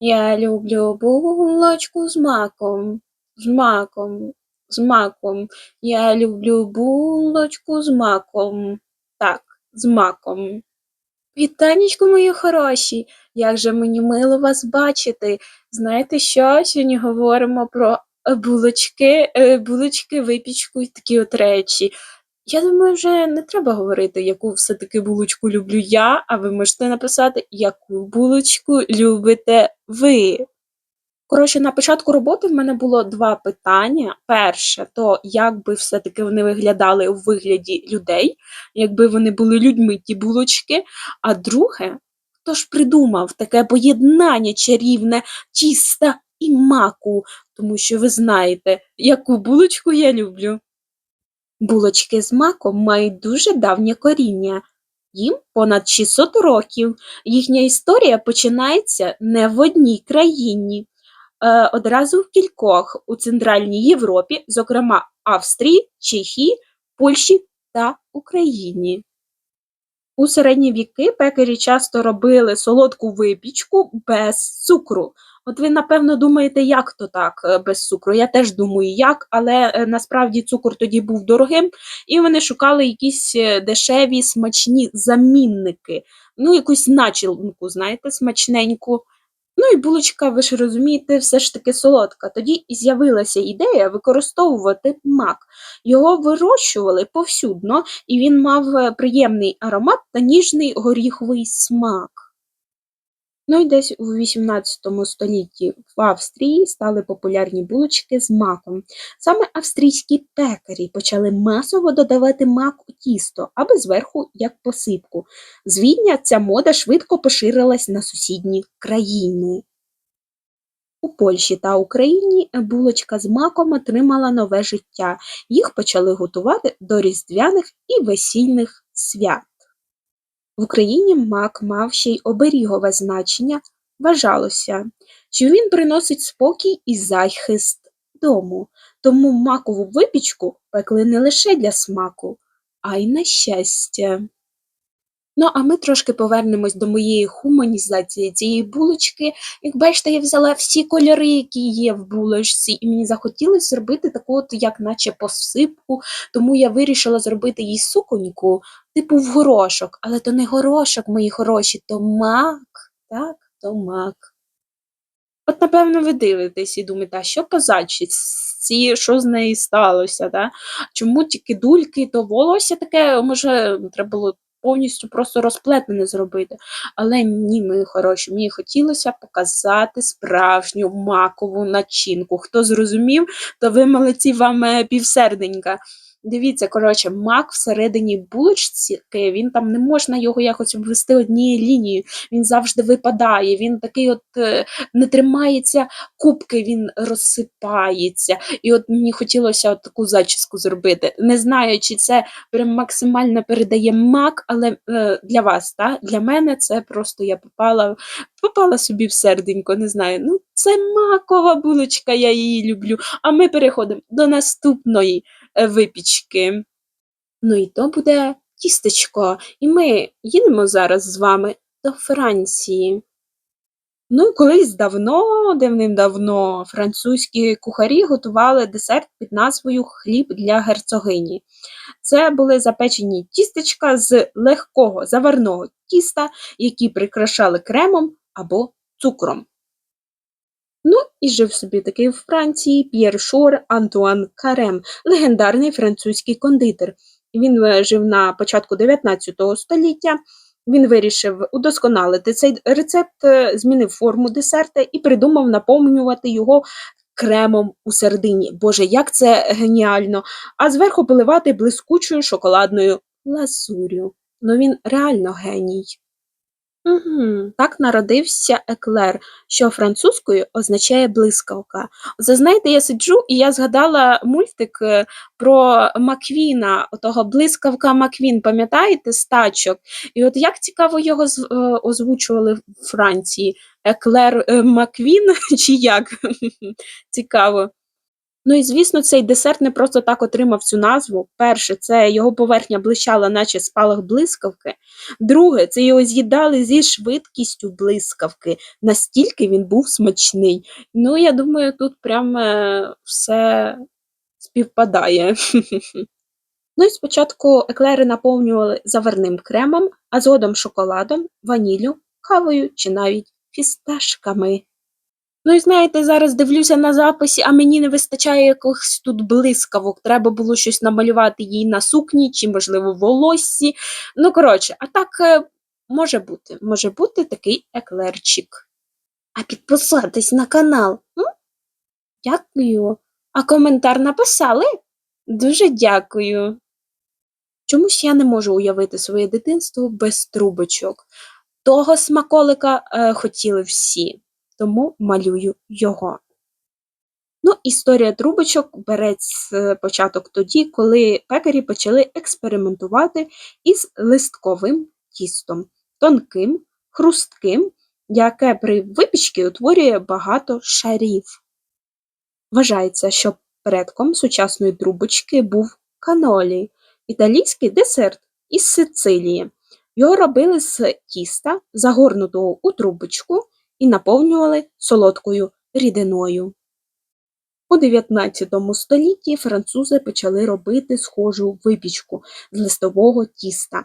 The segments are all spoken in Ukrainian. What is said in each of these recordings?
Я люблю булочку з маком, з маком, з маком. Я люблю булочку з маком. Так, з маком. Вітанечко, мої хороші! Як же мені мило вас бачити. Знаєте що? Сьогодні говоримо про булочки, е, булочки, випічку і такі от речі. Я думаю, вже не треба говорити, яку все-таки булочку люблю я, а ви можете написати, яку булочку любите ви. Коротше, на початку роботи в мене було два питання. Перше, то як би все-таки вони виглядали у вигляді людей, якби вони були людьми, ті булочки. А друге, хто ж придумав таке поєднання чарівне, тіста і маку, тому що ви знаєте, яку булочку я люблю. Булочки з маком мають дуже давнє коріння. Їм понад 600 років. Їхня історія починається не в одній країні, е, одразу в кількох у Центральній Європі, зокрема Австрії, Чехії, Польщі та Україні. У середні віки пекарі часто робили солодку випічку без цукру. От ви, напевно, думаєте, як то так е, без цукру? Я теж думаю, як, але е, насправді цукор тоді був дорогим, і вони шукали якісь е, дешеві смачні замінники, ну, якусь начинку, знаєте, смачненьку. Ну і булочка, ви ж розумієте, все ж таки солодка. Тоді і з'явилася ідея використовувати мак. Його вирощували повсюдно, і він мав приємний аромат та ніжний горіховий смак. Ну і десь у XVIII столітті в Австрії стали популярні булочки з маком. Саме австрійські пекарі почали масово додавати мак у тісто, аби зверху як посипку. З ця мода швидко поширилась на сусідні країни. У Польщі та Україні булочка з маком отримала нове життя. Їх почали готувати до різдвяних і весільних свят. В Україні мак мав ще й оберігове значення, вважалося, що він приносить спокій і захист дому, тому макову випічку пекли не лише для смаку, а й на щастя. Ну, а ми трошки повернемось до моєї хуманізації цієї булочки. Як бачите, я взяла всі кольори, які є в булочці, і мені захотілося зробити таку, от, як наче посипку, тому я вирішила зробити їй суконьку, типу в горошок. Але то не горошок, мої хороші, то мак, так, то мак. От, напевно, ви дивитесь і думаєте, а що по зайчиці, що з нею сталося? Да? Чому тільки дульки, то волосся таке, може, треба було повністю просто розплетене зробити. Але ні, мої хороші, мені хотілося показати справжню макову начинку. Хто зрозумів, то ви молодці вам е, півсерденька. Дивіться, коротше, мак всередині булочці, він там не можна його якось обвести однією лінією, він завжди випадає, він такий от е, не тримається кубки, він розсипається. І от мені хотілося от таку зачіску зробити. Не знаю, чи це прям максимально передає мак, але е, для вас, та? для мене це просто я попала попала собі в серденько, не знаю. Ну, Це макова булочка, я її люблю. А ми переходимо до наступної. Е, випічки. Ну і то буде тістечко. І ми їдемо зараз з вами до Франції. Ну, колись давно, давним-давно, французькі кухарі готували десерт під назвою Хліб для герцогині. Це були запечені тістечка з легкого заварного тіста, які прикрашали кремом або цукром. Ну і жив собі такий в Франції П'єр Шор Антуан Карем, легендарний французький кондитер. Він е, жив на початку 19 століття. Він вирішив удосконалити цей рецепт, е, змінив форму десерта і придумав наповнювати його кремом у середині. Боже, як це геніально! А зверху поливати блискучою шоколадною лазур'ю. Ну він реально геній. Угу. Так народився еклер, що французькою означає блискавка. Оце, знаєте, я сиджу і я згадала мультик е, про Маквіна, отого блискавка Маквін, пам'ятаєте, стачок? І от як цікаво його е, озвучували в Франції? Еклер е, Маквін чи як? Цікаво. Ну і звісно, цей десерт не просто так отримав цю назву. Перше, це його поверхня блищала, наче спалах блискавки. Друге, це його з'їдали зі швидкістю блискавки. Настільки він був смачний. Ну, я думаю, тут прямо е, все співпадає. Ну і спочатку еклери наповнювали заварним кремом, а згодом шоколадом, ваніллю, кавою чи навіть фісташками. Ну і знаєте, зараз дивлюся на записі, а мені не вистачає якихось тут блискавок. Треба було щось намалювати їй на сукні чи, можливо, волоссі. Ну, коротше, а так е, може бути, може бути такий еклерчик. А підписатись на канал. М? Дякую. А коментар написали? Дуже дякую. Чомусь я не можу уявити своє дитинство без трубочок. Того смаколика е, хотіли всі, тому малюю його. Ну, історія трубочок бере с- початок тоді, коли пекарі почали експериментувати із листковим тістом, тонким, хрустким, яке при випічці утворює багато шарів. Вважається, що предком сучасної трубочки був канолі, італійський десерт із Сицилії. Його робили з тіста, загорнутого у трубочку, і наповнювали солодкою рідиною. У 19 столітті французи почали робити схожу випічку з листового тіста,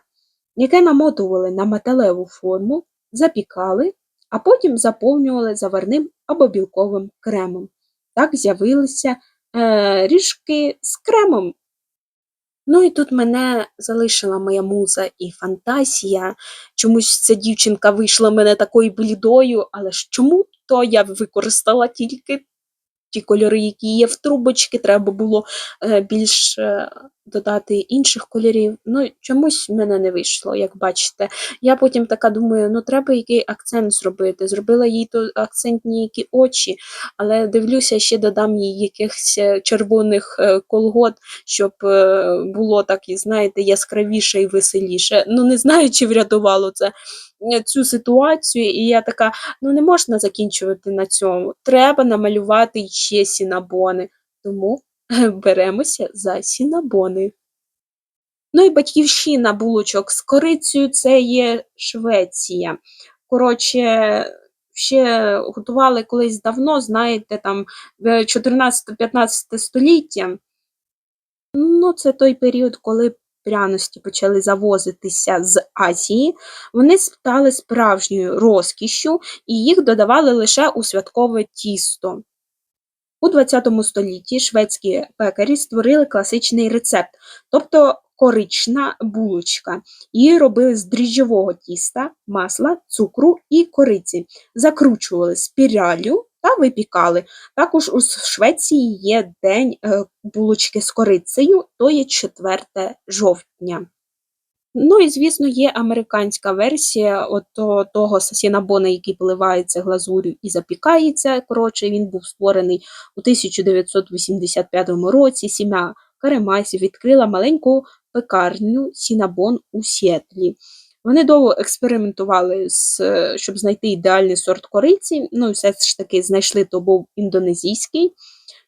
яке намотували на металеву форму, запікали, а потім заповнювали заварним або білковим кремом. Так з'явилися е, ріжки з кремом. Ну і тут мене залишила моя муза і фантазія. Чомусь ця дівчинка вийшла мене такою блідою, але ж чому то я використала тільки ті кольори, які є в трубочці, треба було е, більш е, додати інших кольорів. Ну, чомусь в мене не вийшло, як бачите. Я потім така думаю, ну треба який акцент зробити. Зробила їй то акцентні які очі, але дивлюся, ще додам їй якихось е, червоних е, колгот, щоб е, було так, знаєте, яскравіше і веселіше. Ну, не знаю, чи врятувало це цю ситуацію, і я така, ну не можна закінчувати на цьому. Треба намалювати ще сінабони. Тому беремося за сінабони. Ну і батьківщина булочок з корицею це є Швеція. Коротше, ще готували колись давно, знаєте, там е, 14-15 століття. Ну, це той період, коли пряності почали завозитися з Азії. Вони стали справжньою розкішшю, і їх додавали лише у святкове тісто. У ХХ столітті шведські пекарі створили класичний рецепт, тобто корична булочка. Її робили з дріжджового тіста, масла, цукру і кориці, закручували спіраллю та випікали. Також у Швеції є День е, булочки з корицею, то є 4 жовтня. Ну і, звісно, є американська версія от того сінабона, який поливається глазур'ю і запікається. Коротше, він був створений у 1985 році. Сім'я Каремасів відкрила маленьку пекарню Сінабон у Сіетлі. Вони довго експериментували, з, щоб знайти ідеальний сорт кориці. Ну, і все ж таки знайшли, то був індонезійський.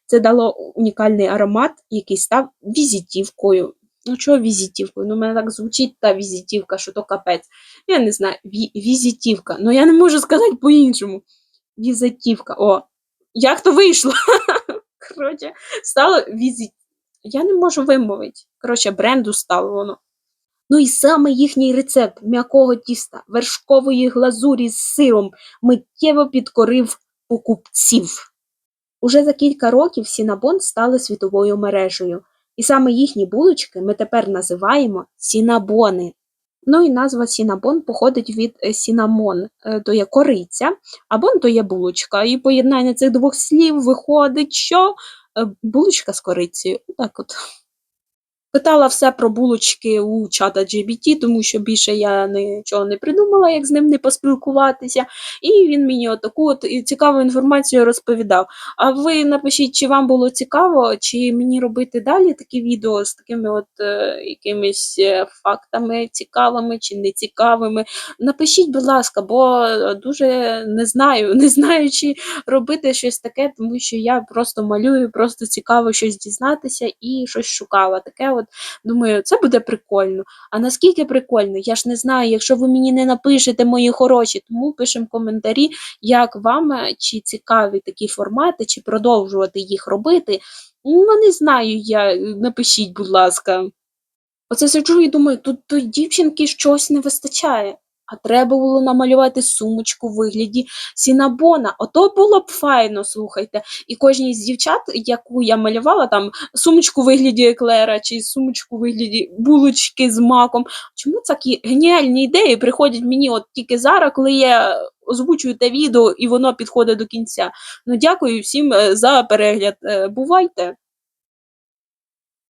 Це дало унікальний аромат, який став візитівкою. Ну, чого візитівкою? Ну, в мене так звучить та візитівка, що то капець. Я не знаю, ві- візитівка. Ну, я не можу сказати по-іншому. Візитівка. О, як то вийшло? Коротше, стало візит. Я не можу вимовити. Коротше, бренду стало воно. Ну і саме їхній рецепт м'якого тіста, вершкової глазурі з сиром миттєво підкорив покупців. Уже за кілька років Сінабон стали світовою мережею, і саме їхні булочки ми тепер називаємо сінабони. Ну і назва сінабон походить від е, сінамон, е, то є кориця, а то є булочка. І поєднання цих двох слів виходить, що е, булочка з корицею. Так от. Питала все про булочки у чата GBT, тому що більше я нічого не придумала, як з ним не поспілкуватися. І він мені отаку от цікаву інформацію розповідав. А ви напишіть, чи вам було цікаво, чи мені робити далі такі відео з такими от е, якимись е, фактами цікавими чи нецікавими. Напишіть, будь ласка, бо дуже не знаю, не знаю, чи робити щось таке, тому що я просто малюю, просто цікаво щось дізнатися і щось шукала. Таке от думаю, це буде прикольно. А наскільки прикольно, я ж не знаю, якщо ви мені не напишете, мої хороші, тому пишемо коментарі, як вам е, чи цікаві такі формати, чи продовжувати їх робити. Ну, не знаю я, напишіть, будь ласка. Оце сиджу і думаю, тут до дівчинки щось не вистачає. А треба було намалювати сумочку в вигляді сінабона. Ото було б файно, слухайте. І кожній з дівчат, яку я малювала, там сумочку в вигляді еклера чи сумочку в вигляді булочки з маком. Чому такі геніальні ідеї приходять мені от тільки зараз, коли я озвучую те відео і воно підходить до кінця. Ну, дякую всім е, за перегляд. Е, Бувайте!